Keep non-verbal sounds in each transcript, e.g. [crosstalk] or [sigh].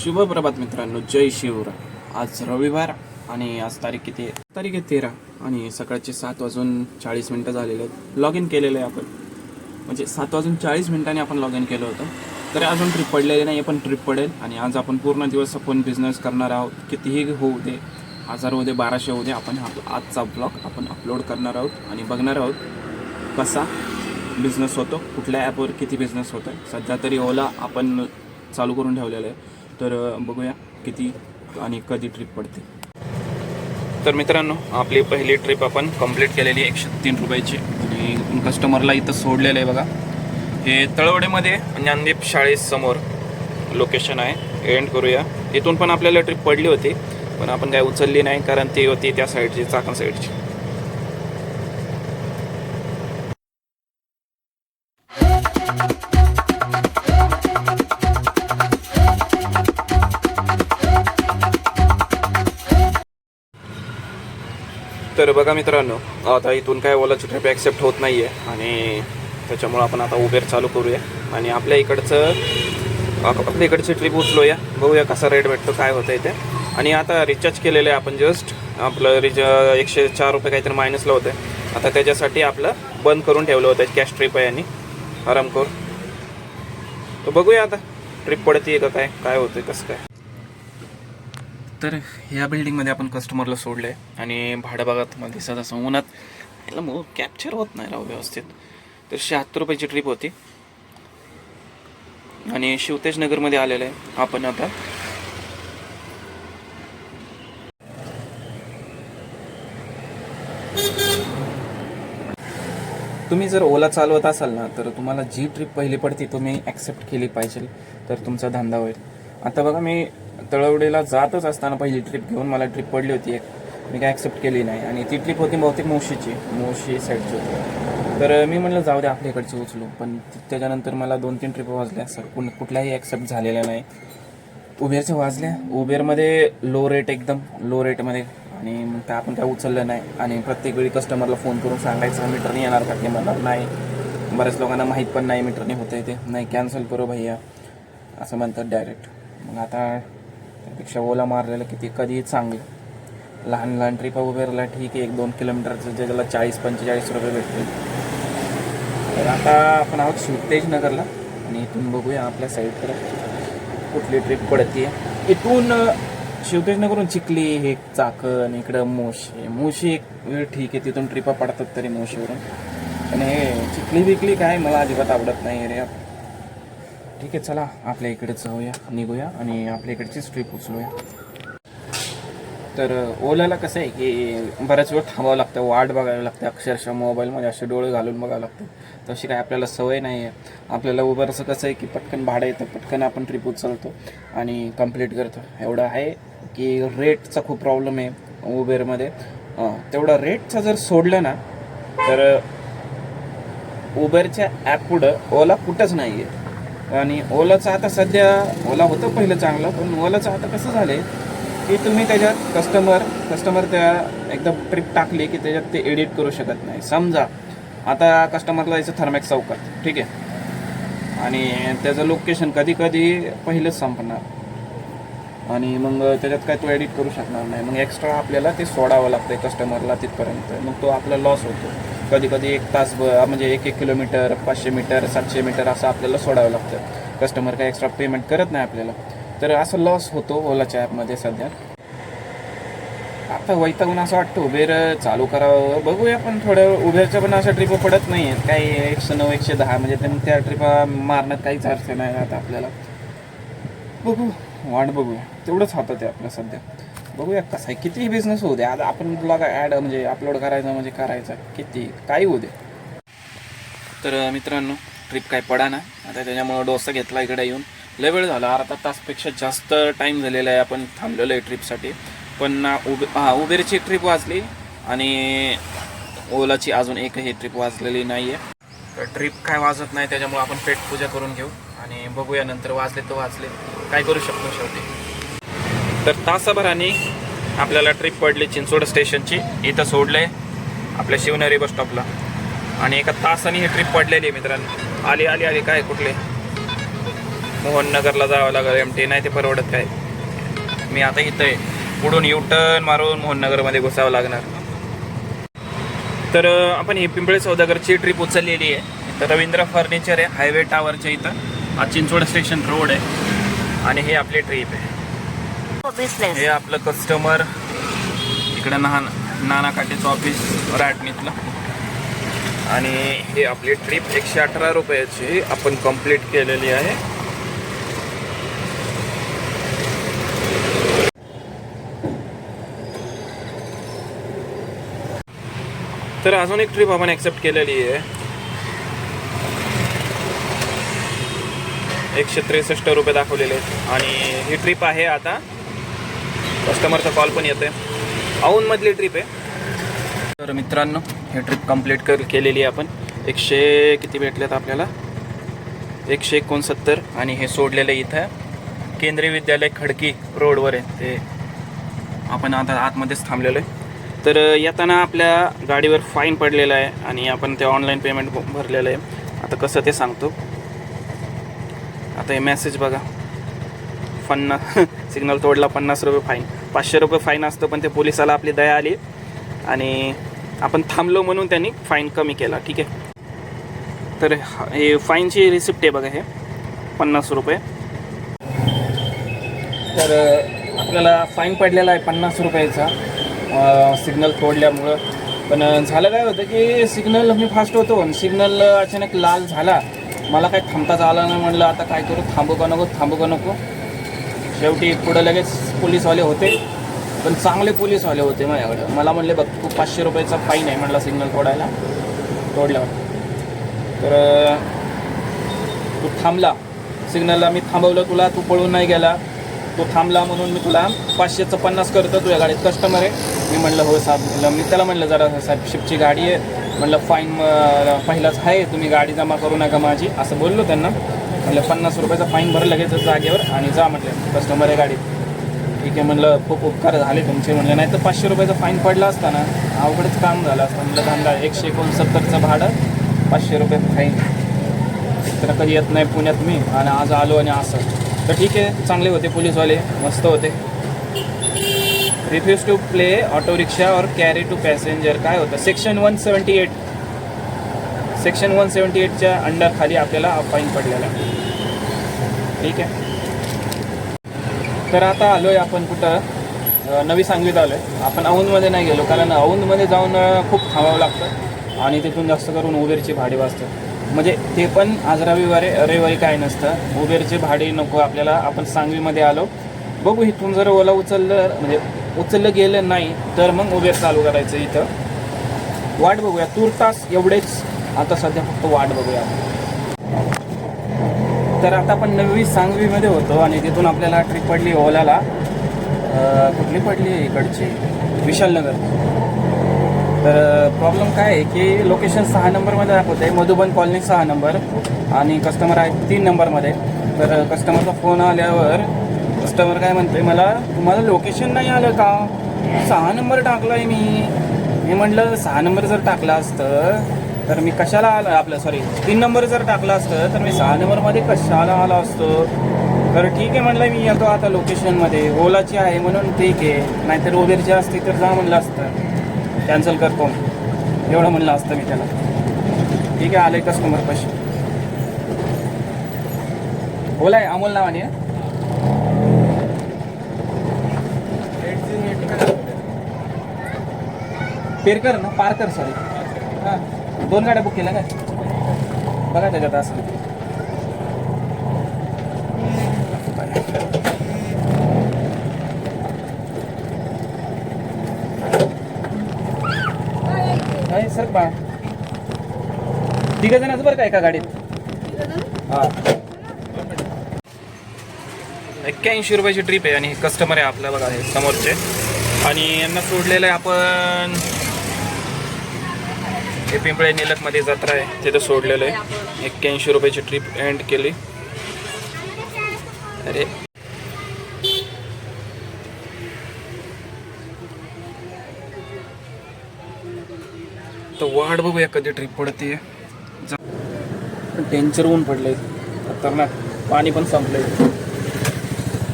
शुभप्रभात मित्रांनो जय शिवराय. आज रविवार आणि आज तारीख किती आहे? तारीख आहे तेरा आणि सकाळचे सात वाजून चाळीस मिनटं झालेले आहेत. लॉग इन केलेलं आहे आपण. म्हणजे सात वाजून चाळीस मिनिटांनी आपण लॉग इन केलं होतं. तरी अजून ट्रिप पडलेली नाही पण ट्रिप पडेल. आणि आज आपण पूर्ण दिवस आपण बिझनेस करणार आहोत. कितीही होऊ दे हजार होऊ दे बाराशे होऊ दे आपण हा आजचा ब्लॉग आपण अपलोड करणार आहोत आणि बघणार आहोत कसा बिझनेस होतो कुठल्या ॲपवर किती बिझनेस होतो आहे सध्या तरी ओला आपण चालू करून ठेवलेलं आहे. तर बघूया किती आणि कधी ट्रिप पडते. तर मित्रांनो आपली पहिली ट्रिप आपण कंप्लीट केलेली आहे एकशे तीन रुपयाची. आणि कस्टमरला इथं सोडलेलं आहे बघा. हे तळवडेमध्ये ज्ञानदीप शाळेसमोर लोकेशन आहे. एंड करूया. इथून पण आपल्याला ट्रिप पडली होती पण आपण काय उचलली नाही कारण ती होती त्या साईडची चाकण साईडची बघा मित्रांनो आता इथून काय ओलाची ट्रिप ॲक्सेप्ट होत नाही आहे आणि त्याच्यामुळं आपण आता उबेर चालू करूया. आणि आपल्या इकडचं आप- आपल्या इकडची ट्रिप उचलूया. बघूया कसा रेट भेटतो काय होतं इथे आणि आता रिचार्ज केलेलं आहे आपण जस्ट आपलं रिच एकशे चार रुपये काहीतरी मायनसला होतं आता त्याच्यासाठी आपलं बंद करून ठेवलं होतं कॅश ट्रिप आहे आणि. आरामखोर तर बघूया आता ट्रिप पडते का काय काय होतं कसं काय. तर ह्या बिल्डिंगमध्ये आपण कस्टमरला सोडलं आहे आणि भाडं बघत दिसत असं उन्हात. याला मग कॅप्चर होत नाही राव व्यवस्थित. तर शहात्तर रुपयाची ट्रिप होती. आणि शिवतेज नगरमध्ये आलेलं आहे आपण आता. तुम्ही जर ओला चालवत असाल ना तर तुम्हाला जी ट्रिप पहिली पडते तुम्ही ॲक्सेप्ट केली पाहिजे. तर तुमचा धंदा होईल. आता बघा मी तळवडेला जातच असताना पहिली ट्रिप घेऊन मला ट्रिप पडली होती. एक मी काय ॲक्सेप्ट केली नाही. आणि ती ट्रिप होती बहुतेक मोशीची. मोशी साईडची होती. तर मी म्हणलं जाऊ दे आपल्या इकडची उचलू. पण त्याच्यानंतर मला दोन तीन ट्रिप वाजल्या सर कुण कुठल्याही ॲक्सेप्ट झालेल्या नाही. उबेरच्या वाजल्या. उबेरमध्ये लो रेट एकदम लो रेटमध्ये आणि मग काय आपण काय उचललं नाही. आणि प्रत्येक वेळी कस्टमरला फोन करून सांगायचं मीटरने येणार का? ते म्हणणार नाही. बऱ्याच लोकांना माहीत पण नाही मीटरने होतं ते. नाही कॅन्सल करू भैया. असं म्हणतात डायरेक्ट मग आता त्यापेक्षा ओला मारलेलं किती कधीही चांगलं. लहान लहान ट्रिपा उभेरला ठीक आहे एक दोन किलोमीटरचं जे ज्याला चाळीस पंचेचाळीस रुपये भेटतील. तर आता आपण आहोत शिवतेज नगरला आणि इथून बघूया आपल्या साईडकडे कुठली ट्रिप पडते इथून शिवतेजनगरून चिखली हे चाकण इकडं मोशी. मोशी एक वेळ ठीक आहे तिथून ट्रिपा पडतात तरी मोशीवरून. आणि हे चिखली बिकली काय मला अजिबात आवडत नाही रे. ठीक आहे चला आपल्या इकडे जाऊया निघूया आणि आपल्या इकडचीच ट्रिप उचलूया. तर ओलाला कसं आहे की बऱ्याच वेळ थांबावं लागतं वाट बघावी लागते अक्षरशः मोबाईलमध्ये असे डोळे घालून बघावं लागतं. तशी काय आपल्याला सवय नाही आहे आपल्याला उबरचं कसं आहे की पटकन भाडं येतं पटकन आपण ट्रिप उचलतो आणि कंप्लीट करतो. एवढं आहे की रेटचा खूप प्रॉब्लेम आहे उबेरमध्ये. तेवढा तेवढं रेटचं जर सोडलं ना तर उबेरच्या ॲप पुढं ओला कुठंच नाही आहे आणि ओलाचं आता सध्या ओला होतं पहिलं चांगलं पण ओलाचं आता कसं झालं आहे की तुम्ही त्याच्यात कस्टमर कस्टमर त्या एकदा ट्रिप टाकली की त्याच्यात ते एडिट करू शकत नाही. समजा आता कस्टमरला जायचं थर्मॅक्स चौकात ठीक आहे? आणि त्याचं लोकेशन कधी कधी पहिलंच संपणार. आणि मग त्याच्यात काय तो एडिट करू शकणार नाही. मग एक्स्ट्रा आपल्याला ते सोडावं लागतं कस्टमरला तिथपर्यंत. मग तो आपला लॉस होतो. कधी कधी एक तास ब- म्हणजे एक एक किलोमीटर पाचशे मीटर सातशे मीटर असं आपल्याला सोडावं लागतं. कस्टमर काय एक्स्ट्रा पेमेंट करत नाही आपल्याला. तर असं लॉस होतो ओलाच्या ॲपमध्ये सध्या. आता वैतागून असं वाटतं उबेर चालू करावं. बघूया पण थोडं उबेरच्या पण अशा ट्रिप पडत नाही आहेत काही एकशे नऊ एकशे दहा म्हणजे त्या ट्रिपा मारण्यात काहीच अर्थ नाही आता आपल्याला. बघू. वाट बघूया. तेवढंच हातात आहे आपलं सध्या. बघूया कसं आहे. कितीही बिझनेस होऊ दे. आता आपण ब्लॉग ॲड म्हणजे अपलोड करायचं म्हणजे करायचं. किती काही होऊ दे. तर मित्रांनो ट्रिप काय पडा ना आता त्याच्यामुळं डोसा घेतला इकडे येऊन. लय वेळ झाला. अर्धा तासपेक्षा जास्त टाईम झालेला आहे आपण थांबलेलो आहे ट्रिपसाठी पण ना उबे हां उबेरची ट्रिप वाजली आणि ओलाची अजून एकही ट्रिप वाजलेली नाही आहे तर ट्रिप काय वाजत नाही त्याच्यामुळे आपण पेट पूजा करून घेऊ. आणि बघूया नंतर वाजले तर वाजले. काय करू शकतो शेवटी? तर तासाभराने आपल्याला ट्रिप पडली चिंचवड स्टेशनची इथं सोडले आपल्या शिवनेरी बस स्टॉपला आणि एका तासाने ही ट्रिप पडलेली आहे मित्रांनो. आली आली आली. काय कुठले? मोहननगरला जावं लागेल. एम टी नाही ते परवडत काय? मी आता इथं आहे. पुढून यू टर्न मारून मोहननगरमध्ये घुसावं लागणार. तर आपण ही पिंपळे सौदागरची ट्रिप उचललेली आहे. तर रवींद्र फर्निचर आहे हायवे टावरच्या इथं. हा चिंचवड स्टेशन रोड आहे. आणि हे आपली ट्रिप आहे. हे आपलं कस्टमर इकडं नाना नाना काटेचं ऑफिस राटणीतलं आणि हे आपली ट्रिप एकशे अठरा रुपयाची आपण कंप्लीट केलेली आहे. तर अजून एक ट्रिप आपण ॲक्सेप्ट केलेली आहे. एकशे त्रेसष्ट रुपये दाखवलेले आहेत. आणि ही ट्रिप आहे आता. कस्टमरचा कॉल पण येतो आहे औनमधली ट्रिप आहे. तर मित्रांनो ही ट्रिप कंप्लीट कर केलेली आहे आपण. एकशे किती भेटलेत आपल्याला? एकशे एकोणसत्तर आणि हे सोडलेलं आहे इथं. केंद्रीय विद्यालय खडकी रोडवर आहे. ते आपण आता आतमध्येच थांबलेलो आहे तर येताना आपल्या गाडीवर फाईन पडलेला आहे आणि आपण ते ऑनलाईन पेमेंट भरलेलं आहे. आता कसं ते सांगतो. आता हे मेसेज बघा. पन्नास [laughs] सिग्नल तोडला पन्नास रुपये फाईन पाचशे रुपये फाईन असतं पण ते पोलिसाला आपली दया आली. आणि आपण थांबलो म्हणून त्यांनी फाईन कमी केला ठीक आहे? तर हा- हे फाईनची रिसिप्ट आहे बघा हे. पन्नास रुपये. तर आपल्याला फाईन पडलेला आहे पन्नास रुपयाचा. सिग्नल तोडल्यामुळं. पण झालं काय होतं की सिग्नल मी फास्ट होतो. सिग्नल अचानक लाल झाला. मला काही थांबताच आलं नाही म्हणलं आता काय करू? थांबू का नको? थांबू का नको? शेवटी पुढं लगेच पोलीसवाले होते. पण चांगले पोलीसवाले होते माझ्याकडे. मला म्हणले बघ तू पाचशे रुपयाचा फाईन आहे म्हणला सिग्नल तोडायला. तोडल्यावर तर तू थांबला. सिग्नलला मी थांबवलं तुला तू पळून नाही गेला. तू थांबला म्हणून मी तुला पाचशेचं पन्नास करतो तुझ्या गाडीत कस्टमर आहे. मी म्हणलं हो साहेब. म्हणलं मी त्याला म्हणलं जरा साहेब शिपची गाडी आहे. म्हणलं फाईन पहिलाच आहे तुम्ही गाडी जमा करू नका माझी. असं बोललो त्यांना. म्हणलं पन्नास रुपयाचा फाईन भरलं लगेच जागेवर आणि जा म्हटलं कस्टमर आहे गाडीत. ठीक आहे म्हणलं खूप उपकार झाले तुमचे म्हणलं नाही तर पाचशे रुपयाचा फाईन पडला असता ना. अवघडच काम झालं असतं म्हणलं धंदा एकशे एकोणसत्तरचं भाडं पाचशे रुपये फाईन तर कधी येत नाही पुण्यात मी आणि आज आलो आणि असं. तर ठीक आहे चांगले होते पोलीसवाले मस्त होते. Refuse to play auto rickshaw और कॅरी टू पॅसेंजर काय होतं? Section one seventy eight section one seventy एटच्या under खाली आपल्याला फाईन पडलेला ठीक आहे? तर आता आलो आहे आपण कुठं? नवी सांगलीत आलो आहे आपण औंधमध्ये नाही गेलो कारण औंधमध्ये जाऊन खूप थांबावं लागतं आणि तिथून जास्त करून उबेरची भाडे वाजतात म्हणजे ते पण आज रविवारी रविवारी काय नसतं. उबेरचे भाडे नको आपल्याला. आपण सांगलीमध्ये आलो. बघू इथून जर ओला उचललं म्हणजे उचललं गेलं नाही तर मग उबेर चालू करायचं इथं. वाट बघूया. तुर्तास एवढेच. आता सध्या फक्त वाट बघूया. तर आता आपण नवी सांगवीमध्ये होतो आणि तिथून आपल्याला ट्रिप पडली ओलाला. कुठली पडली इकडची? विशालनगर. तर प्रॉब्लेम काय आहे की लोकेशन सहा नंबरमध्ये दाखवत आहे मधुबन कॉलनी सहा नंबर आणि कस्टमर आहे तीन नंबरमध्ये. तर कस्टमरचा फोन आल्यावर कस्टमर काय म्हणते मला तुम्हाला लोकेशन नाही आलं का? सहा नंबर टाकला आहे मी. मी म्हटलं सहा नंबर जर टाकला असतं तर मी कशाला आला? आपलं सॉरी तीन नंबर जर टाकला असतं तर मी सहा नंबरमध्ये कशाला आला असतो? तर ठीक आहे म्हणलं मी येतो आता लोकेशनमध्ये ओलाची आहे म्हणून ठीक आहे. नाहीतर उबेरची असती तर जा म्हणलं असतं. कॅन्सल करतो एवढं म्हणलं असतं मी त्याला. ठीक आहे आलं आहे कस्टमर पाशी. ओला आहे अमोल नावाने पेरकर ना पारकर सॉरी हां दोन गाड्या बुक केल्या काय? बघा त्याच्यात असं. नाही सर बा. तिघ जणांचं बरं का एका गाडीत? हां. एक्क्याऐंशी रुपयाची ट्रिप आहे आणि कस्टमर आहे आपल्या बघा हे समोरचे. आणि यांना सोडलेलं आहे आपण हे पिंपळे निलकमध्ये जत्रा आहे तिथं सोडलेलं आहे. एक्क्याऐंशी रुपयाची ट्रिप एंड केली. अरे. तर वाट बघूया कधी ट्रिप पडते डेंजर ऊन पडलंय. खतरनाक. पाणी पण संपलंय.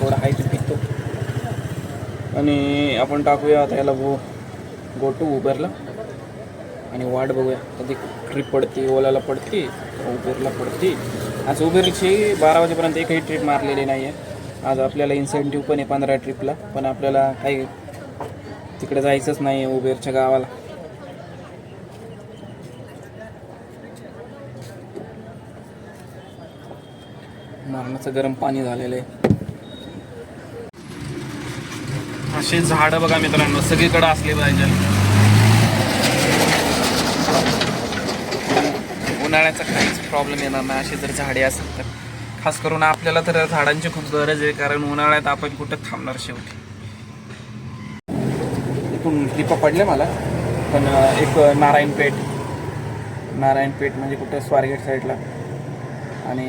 थोडं हाय ते पितो आणि आपण टाकूया आता याला गो गोटू टू उबरला आणि वाट बघूया. कधी ट्रिप पडते ओलाला पडते उबेरला पडते. आज उबेरची बारा वाजेपर्यंत एकही ट्रिप मारलेली नाही आहे आज आपल्याला इन्सेंटिव्ह पण आहे पंधरा ट्रिपला पण आपल्याला काही तिकडे जायचंच नाही आहे उबेरच्या गावाला. मरणाचं गरम पाणी झालेलं आहे. असे झाडं बघा मित्रांनो सगळीकडे असले पाहिजे. उन्हाळ्याचा काहीच प्रॉब्लेम येणार नाही. अशी जर झाडे असेल तर. खास करून आपल्याला तर झाडांची खूप गरज आहे कारण उन्हाळ्यात आपण कुठं थांबणार शेवटी? इथून ट्रिपा पडले मला. पण एक नारायणपेठ. नारायणपेठ म्हणजे कुठं? स्वारगेट साईडला आणि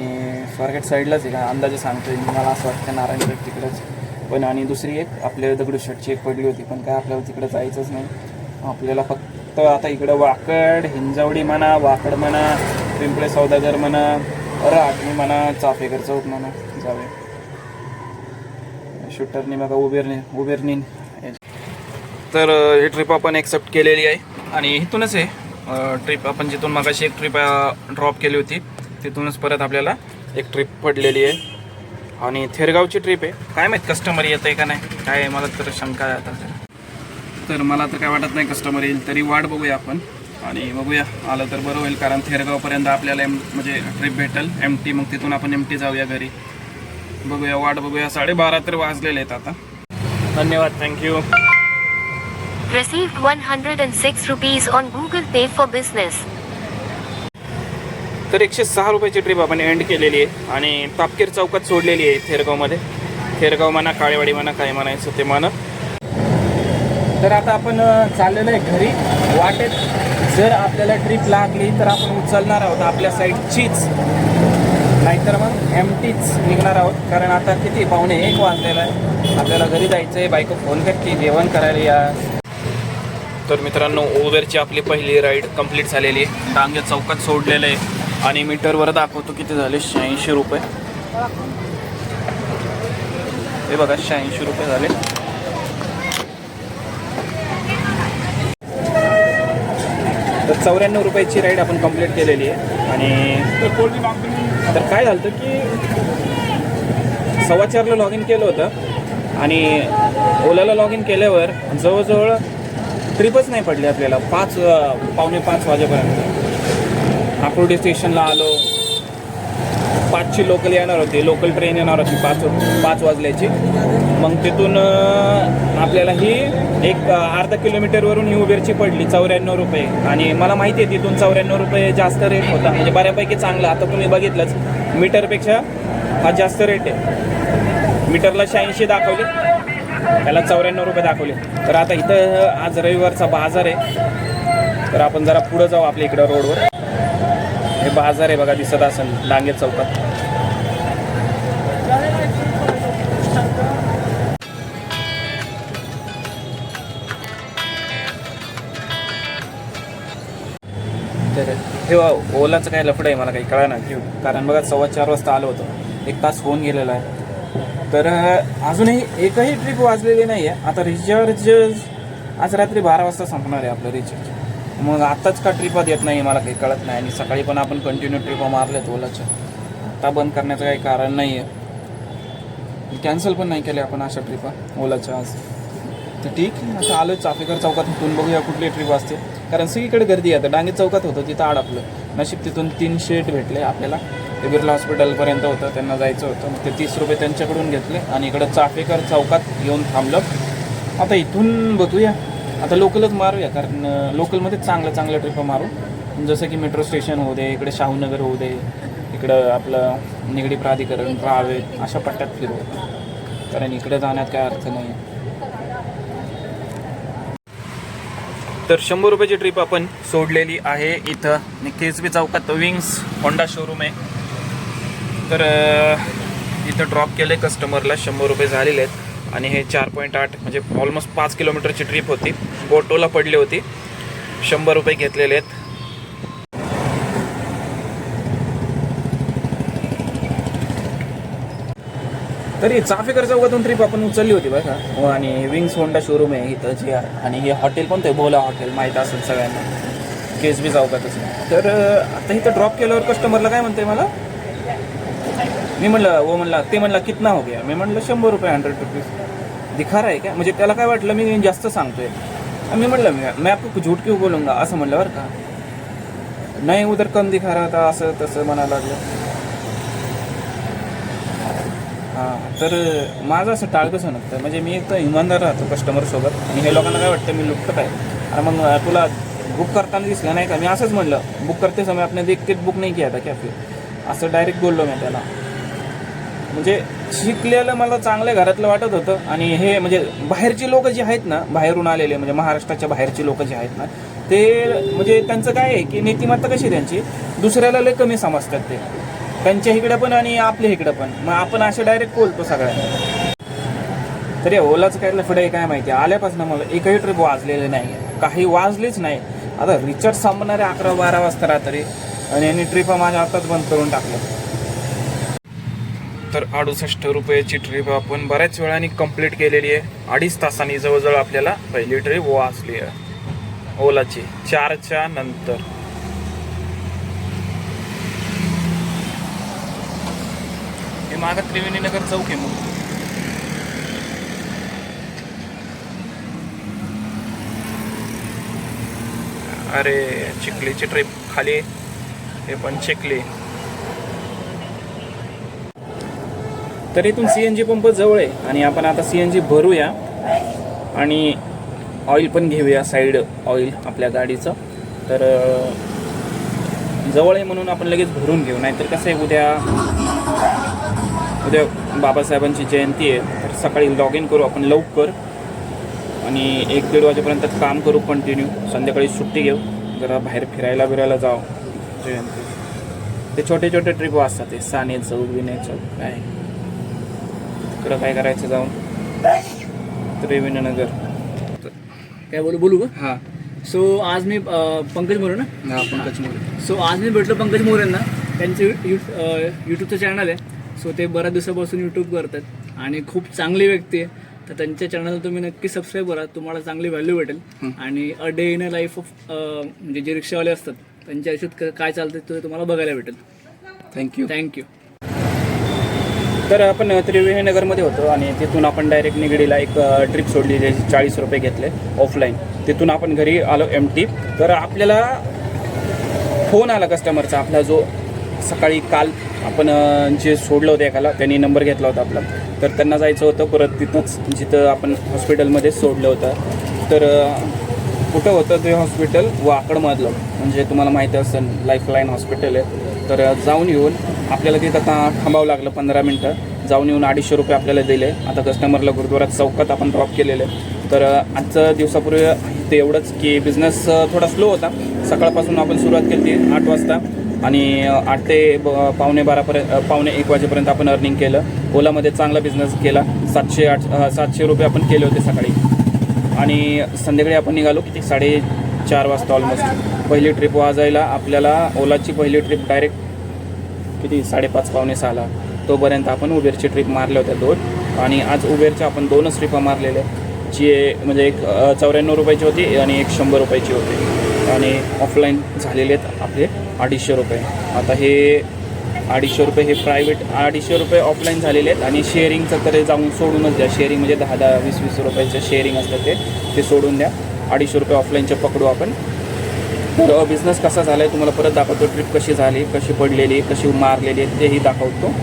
स्वारगेट साईडलाच आहे का? अंदाजे सांगतोय मला असं वाटतं नारायणपेठ तिकडंच. पण आणि दुसरी एक आपल्या दगडूशेठची एक पडली होती. पण काय आपल्याला तिकडं जायचंच नाही. आपल्याला फक्त आता इकडं वाकड हिंजवडी म्हणा वाकड म्हणा पिंपळे सौदागर म्हणा राटणी म्हणा चाफेकर चौक म्हणा जावे शूटरनी बघा उबेरनी उबेरनी. तर ही ट्रिप आपण एक्सेप्ट केलेली आहे. आणि इथूनच आहे ट्रिप आपण जिथून मागाशी एक ट्रिप ड्रॉप केली होती तिथूनच परत आपल्याला एक ट्रिप पडलेली आहे. आणि थेरगावची ट्रिप आहे. काय माहीत कस्टमर येत आहे का नाही? काय मला तर शंका आहे आता. तर मला तर काय वाटत नाही कस्टमर येईल तरी वाट बघूया आपण. आणि बघूया आलं तर बरं होईल कारण थेरगावपर्यंत आपल्याला एम म्हणजे ट्रिप भेटेल एम टी मग तिथून आपण एम टी जाऊया घरी. बघूया वाट बघूया. साडेबारा तर वाजलेले आहेत आता. धन्यवाद thank you Received 106 rupees on Google Pay for Business. तर एकशे सहा रुपयाची ट्रिप आपण एंड केलेली आहे आणि तापकीर चौकात सोडलेली आहे थेरगावमध्ये. थेरगाव म्हणा काळेवाडी म्हणा काय म्हणायचं ते म्हणा. तर आता आपण चाललेलं आहे घरी. वाटेत जर आपल्याला ट्रिप लागली तर आपण उचलणार आहोत. आपल्या साईडचीच नाहीतर मग एम टीच निघणार आहोत. कारण आता किती? पाहुणे एक वाजलेला आहे. आपल्याला घरी जायचं आहे बायको फोन करते. जेवण करायला या. तर मित्रांनो ओव्हरची आपली पहिली राईड कंप्लीट झालेली आहे. डांगे चौकात सोडलेलं आहे. आणि मीटरवर दाखवतो किती झाले? शहाऐंशी रुपये. हे बघा शहाऐंशी रुपये झाले. तर चौऱ्याण्णव रुपयाची राईड आपण कंप्लीट केलेली आहे. आणि तर काय झालं होतं की सव्वा चारला लॉग इन केलं होतं. आणि ओलाला लॉग इन केल्यावर जवळजवळ ट्रिपच नाही पडली आपल्याला. पाच पावणे पाच वाजेपर्यंत. आकुर्डी स्टेशनला आलो. पाचची लोकल येणार होती. लोकल ट्रेन येणार होती पाच पाच वाजल्याची. मग तिथून आपल्याला ही एक अर्धा किलोमीटरवरून ही उबेरची पडली चौऱ्याण्णव रुपये. आणि मला माहिती आहे तिथून चौऱ्याण्णव रुपये जास्त रेट होता. म्हणजे बऱ्यापैकी चांगला. आता तुम्ही बघितलंच मीटरपेक्षा हा जास्त रेट आहे. मीटरला शहाऐंशी दाखवले. त्याला चौऱ्याण्णव रुपये दाखवले. तर आता इथं आज रविवारचा बाजार आहे. तर आपण जरा पुढं जाऊ आपल्या इकडं रोडवर हे बाजार आहे बघा दिसत असेल डांगे चौकात. हे ओलाचं काय लफडं आहे मला काही कळा ना घेऊ. कारण बघा सव्वा चार वाजता आलं होतं. एक तास होऊन गेलेला आहे. तर अजूनही एकही ट्रिप वाजलेली नाही आहे आता रिचार्ज आज रात्री बारा वाजता संपणार आहे आपलं रिचार्ज मग आत्ताच का ट्रिपा देत नाही मला काही कळत नाही. आणि सकाळी पण आपण कंटिन्यू ट्रिपा मारल्यात ओलाच्या आता बंद करण्याचं काही कारण नाही आहे कॅन्सल पण नाही केले आपण अशा ट्रिपा ओलाच्या आज. तर ठीक आता आलो चाफेकर चौकात तिथून बघूया कुठली ट्रिप असते. कारण सगळीकडे गर्दी आहे. आता डांगे चौकात होतं तिथं अडकलं नशीब तिथून तीन शेट भेटले आपल्याला. ते बिर्ला हॉस्पिटलपर्यंत होतं त्यांना जायचं होतं. मग ते तीस रुपये त्यांच्याकडून घेतले आणि इकडं चाफेकर चौकात येऊन थांबलं. आता इथून बघूया. आता लोकलच मारूया कारण लोकलमध्ये चांगलं चांगलं ट्रिप मारू. जसं की मेट्रो स्टेशन होऊ दे इकडे शाहूनगर होऊ दे इकडं आपलं निगडी प्राधिकरण राहावे अशा पट्ट्यात फिरू. कारण इकडे जाण्यात काय अर्थ नाही तर शंभर रुपयाची ट्रिप आपण सोडलेली आहे इथं. केसबी चौकात विंग्स होंडा शोरूम आहे. तर इथं ड्रॉप केले कस्टमरला शंभर रुपये झालेले आहेत. आणि हे चार पॉईंट आठ म्हणजे ऑलमोस्ट पाच किलोमीटरची ट्रिप होती. गोटोला पडली होती. शंभर रुपये घेतलेले आहेत. तरी चाफेकर चौकातून ट्रिप आपण उचलली होती बघा हो, आणि विंग्स होंडा शोरूम आहे इथं जे आहे. आणि हे हॉटेल पण ते बोला हॉटेल माहीत असेल सगळ्यांना. केस बी चौकातच तर आता इथं ड्रॉप केल्यावर कस्टमरला काय म्हणते मला? मी म्हणलं वो म्हणला ते म्हणला कितना हो गया? मी म्हणलं शंभर रुपये हंड्रेड रुपीज दिखा रहा है म्हणजे त्याला काय वाटलं मी जास्त सांगतोय. मी म्हणलं मी मी आपको झूट क्यों बोलूंगा? असं म्हणलं बरं का. नाही उधर कम दिखा रहा था असं तसं म्हणायला लागलं. हां तर माझं असं टाळकंसं नसतं. म्हणजे मी एक तर इमानदार राहतो कस्टमरसोबत आणि हे लोकांना काय वाटतं मी लुटत आहे आणि मग तुला बुक करताना दिसलं नाही का? मी असंच म्हणलं बुक करते समय आपने एक के बुक नाही किया कॅफे असं डायरेक्ट बोललो मी त्याला. म्हणजे शिकलेलं मला चांगल्या घरातलं वाटत होतं. आणि हे म्हणजे बाहेरचे लोक जी आहेत ना बाहेरून आलेले म्हणजे महाराष्ट्राच्या बाहेरचे लोक जे आहेत ना ते म्हणजे त्यांचं काय आहे की नीतिमत्ता कशी आहे त्यांची? दुसऱ्याला लय कमी समजतात ते. त्यांच्या इकडे पण आणि आपल्या इकडे पण. मग आपण असे डायरेक्ट बोलतो सगळ्यांना. तरी ओलाचं काय लफडं काय माहिती? आल्यापासून मला एकही ट्रिप वाजलेली नाही. काही वाजलीच नाही. आता रिचार्ज संपणारे अकरा बारा वाजता रात्री आणि यांनी ट्रिप माझ्या आताच बंद करून टाकलं तर अडुसष्ट रुपयाची ट्रिप आपण बऱ्याच वेळाने कंप्लीट केलेली आहे. अडीच तासांनी जवळजवळ आपल्याला पहिली ट्रिप वाचली आहे. ओलाची चारच्या नंतर. हे मागं त्रिवेणी नगर चौक आहे मग. अरे चिखलीची ट्रिप खाली. हे पण चिखली. तर इथून सी एन जी पंप जवळ आहे आणि आपण आता सी एन जी भरूया आणि ऑइल पण घेऊया साईड ऑइल आपल्या गाडीचं. तर जवळ आहे म्हणून आपण लगेच भरून घेऊ. नाहीतर कसं आहे उद्या उद्या बाबासाहेबांची जयंती आहे. तर सकाळी लॉग इन करू आपण लवकर. आणि एक दीड वाजेपर्यंत काम करू कंटिन्यू संध्याकाळी सुट्टी घेऊ. जरा बाहेर फिरायला बिरायला जाऊ. जयंती. ते छोटे छोटे ट्रिप असतात ते. साने चौक विनय चौक काय? तिकडं काय करायचं जाऊन? त्रिवेणीनगर. काय बोलू बोलू का? हां. सो आज मी पंकज मोरे ना? हा पंकज मोरे. सो आज मी भेटलो पंकज मोरेंना. त्यांचे यू यूट्यूबचं चॅनल आहे. सो ते बऱ्याच दिवसापासून यूट्यूब करतात आणि खूप चांगली व्यक्ती आहे. तर त्यांच्या चॅनलला तुम्ही नक्की सबस्क्राईब करा. तुम्हाला चांगली व्हॅल्यू भेटेल. आणि a day in a life of म्हणजे जे रिक्षावाले असतात त्यांच्या आयुष्यात काय चालतं ते तुम्हाला बघायला भेटेल. थँक्यू थँक्यू तर आपण त्रिवेणीनगरमध्ये होतो आणि तिथून आपण डायरेक्ट निगडीला एक ट्रिप सोडली ज्याची चाळीस रुपये घेतले ऑफलाईन तिथून आपण घरी आलो एम टी तर आपल्याला फोन आला कस्टमरचा आपला जो सकाळी काल आपण जे सोडलं होतं एकाला त्यांनी नंबर घेतला होता आपला. तर त्यांना जायचं होतं परत तिथंच जिथं आपण हॉस्पिटलमध्ये सोडलं होतं. तर कुठं होतं ते हॉस्पिटल? वाकडमधलं. म्हणजे तुम्हाला माहिती असेल लाईफलाईन हॉस्पिटल आहे. तर जाऊन येऊन आपल्याला तिथं आता थांबावं लागलं पंधरा मिनटं. जाऊन येऊन अडीचशे रुपये आपल्याला दिले. आता कस्टमरला गुरुद्वारात चौकात आपण ड्रॉप केलेले. तर अ, आजचं दिवसापूर्वी ते एवढंच की बिझनेस थोडा स्लो होता. सकाळपासून आपण सुरुवात केली होती आठ वाजता. आणि आठ ते ब- पावणे बारापर्यंत पावणे एक वाजेपर्यंत आपण अर्निंग केलं. ओलामध्ये चांगला बिझनेस केला. सातशे आठ सातशे रुपये आपण केले होते सकाळी. आणि संध्याकाळी आपण निघालो किती? साडेचार वाजता ऑलमोस्ट पहिली ट्रिप वाजायला आपल्याला ओलाची पहिली ट्रिप डायरेक्ट किती? साडेपाच पावणे सहाला. तोपर्यंत आपण उबेरची ट्रिप मारल्या होत्या दोन. आणि आज उबेरच्या आपण दोनच ट्रिपा मारलेल्या. जी म्हणजे एक चौऱ्याण्णव रुपयाची होती आणि एक शंभर रुपयाची होती. आणि ऑफलाईन झालेले आहेत आपले. अडीचशे रुपये. आता हे अडीचशे रुपये हे प्रायव्हेट अडीचशे रुपये ऑफलाईन झालेले आहेत आणि शेअरिंगचं तर जाऊन सोडूनच द्या. शेअरिंग म्हणजे दहा दहा वीस वीस रुपयाचं शेअरिंग असतं ते. ते सोडून द्या. अडीचशे रुपये ऑफलाईनचे पकडू आपण. तर बिझनेस कसा झाला आहे तुम्हाला परत दाखवतो. ट्रिप कशी झाली कशी पडलेली कशी मारलेली आहे तेही दाखवतो.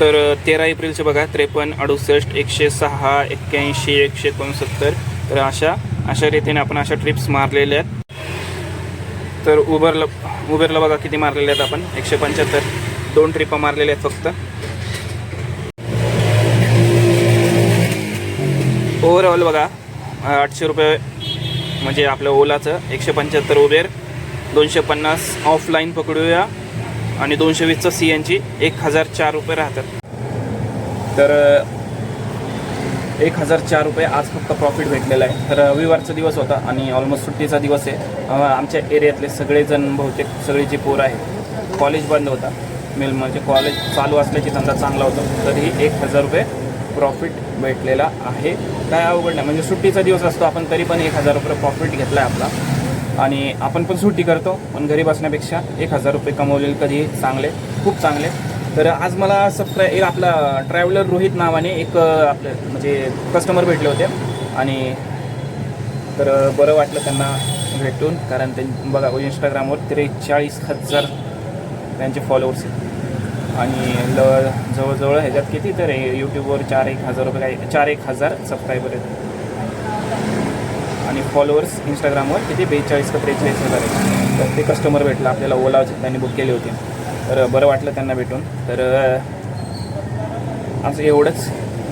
तर तेरा एप्रिलचे बघा त्रेपन्न अडुसष्ट एकशे सहा एक्क्याऐंशी एकशे एकोणसत्तर. तर अशा अशा रीतीने आपण अशा ट्रिप्स मारलेल्या आहेत. तर उबरला उबेरला बघा किती मारलेले आहेत आपण. एकशे पंच्याहत्तर. दोन ट्रिपा मारलेल्या आहेत फक्त. ओव्हरऑल बघा आठशे रुपये म्हणजे आपलं ओलाचं. एकशे पंच्याहत्तर उबेर दोनशे पन्नास ऑफलाईन पकडूया. आणि दोनशे वीसचं सी एनची एक हजार चार रुपये राहतात. तर एक हजार चार रुपये आज फक्त प्रॉफिट भेटलेला आहे. तर रविवारचा दिवस होता आणि ऑलमोस्ट सुट्टीचा दिवस आहे. आमच्या एरियातले सगळेजण बहुतेक सगळे जे पोरं आहेत कॉलेज बंद होता. मिल म्हणजे कॉलेज चालू असल्याची धंदा चांगला होता. तरीही एक हजार रुपये प्रॉफिट भेटलेला आहे. काय अवघड नाही. म्हणजे सुट्टीचा दिवस असतो आपण तरी पण एक हजार रुपये प्रॉफिट घेतला आहे आपला. आणि आपण पण सुट्टी करतो पण घरी बसण्यापेक्षा एक हजार रुपये कमवलेले कधी चांगले खूप चांगले. तर आज मला सबस्क्राय एक आपला ट्रॅव्हलर रोहित नावाने एक आपलं म्हणजे कस्टमर भेटले होते. आणि तर बरं वाटलं त्यांना भेटून कारण ते बघा इंस्टाग्रामवर त्रेचाळीस हजार त्यांचे फॉलोअर्स आहेत. आणि ल जवळजवळ ह्याच्यात किती तर यूट्यूबवर चार एक हजार रुपये काही चार एक हजार सबस्क्रायबर आहेत. आणि फॉलोअर्स इंस्टाग्रामवर किती? बेचाळीस का त्रेचाळीस हजार आहेत. तर ते कस्टमर भेटलं आपल्याला ओला त्यांनी बुक केले होते. तर बरं वाटलं त्यांना भेटून. तर असं एवढंच.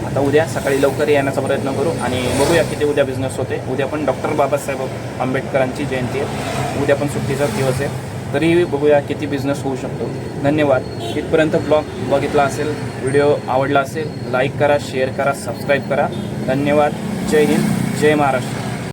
आता उद्या सकाळी लवकर येण्याचा प्रयत्न करू आणि बघूया किती उद्या बिझनेस होते. उद्या पण डॉक्टर बाबासाहेब आंबेडकरांची जयंती आहे. उद्या पण सुट्टीचा दिवस आहे. तरीही बघूया किती बिझनेस होऊ शकतो. धन्यवाद. इथपर्यंत ब्लॉग बघितला असेल व्हिडिओ आवडला असेल लाईक करा शेअर करा सबस्क्राईब करा. धन्यवाद. जय हिंद. जय महाराष्ट्र.